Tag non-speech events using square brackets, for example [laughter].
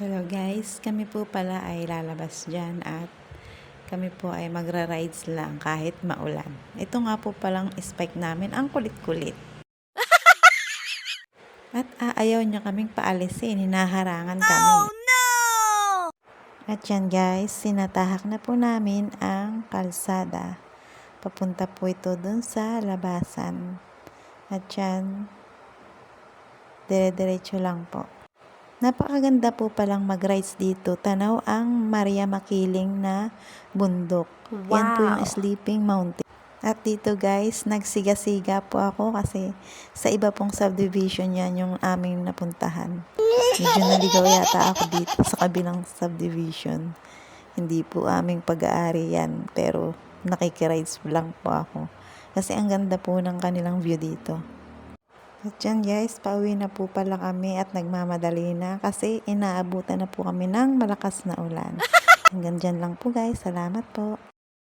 Hello guys, kami po pala ay lalabas dyan at kami po ay magra-rides lang kahit maulan. Ito nga po palang spike namin, ang kulit-kulit. [laughs] At aayaw niya kaming paalisin, hinaharangan kami. At yan guys, sinatahak na po namin ang kalsada. Papunta po ito dun sa labasan. At yan, dire-diretso lang po. Napakaganda po palang mag-rides dito. Tanaw ang Maria Makiling na bundok. Yan po yung Wow. Sleeping Mountain. At dito guys, nagsiga-siga po ako kasi sa iba pong subdivision yan yung aming napuntahan. Medyo naligaw yata ako dito sa kabilang subdivision. Hindi po aming pag-aari yan, pero nakikirides lang po ako. Kasi ang ganda po ng kanilang view dito. At yan guys, pauwi na po pala kami at nagmamadali na kasi inaabutan na po kami ng malakas na ulan. [laughs] Hanggang dyan lang po guys. Salamat po.